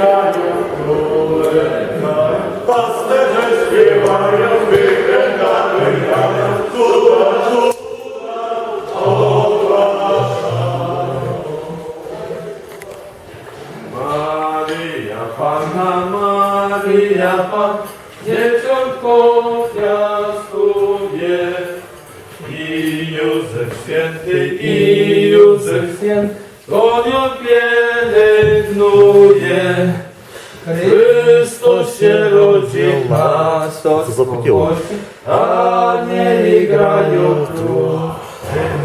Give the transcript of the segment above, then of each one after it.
grają królewna, pasterze śpiewają, wykręcamy rodzi, Pastor Co za popieło? Anieli grają tu,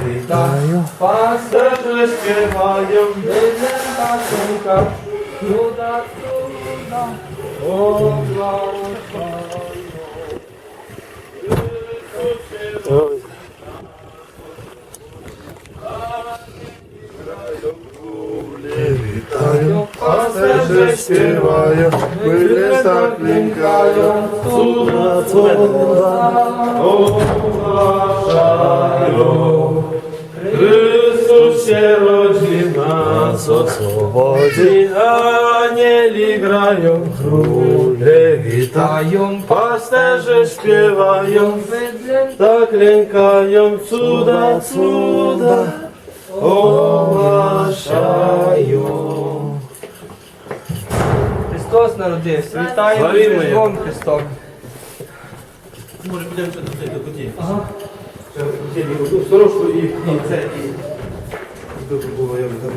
witają, pasterze śpiewają, Wygląda córka, cuda, cuda, ogłaszają. pasterze śpiewają, Łyny zaklękają, cuda, cuda. ogłaszają. Chrystus się rodzi nas od Swobodzi, Anieli grają, króle witają, pasterze śpiewają, tak lękają, cuda, cuda Христос народився. Вітаємо Різдвом Христом. Може підемо ще до коті. Ага. Сорочку і, це, і... Добре було, я там.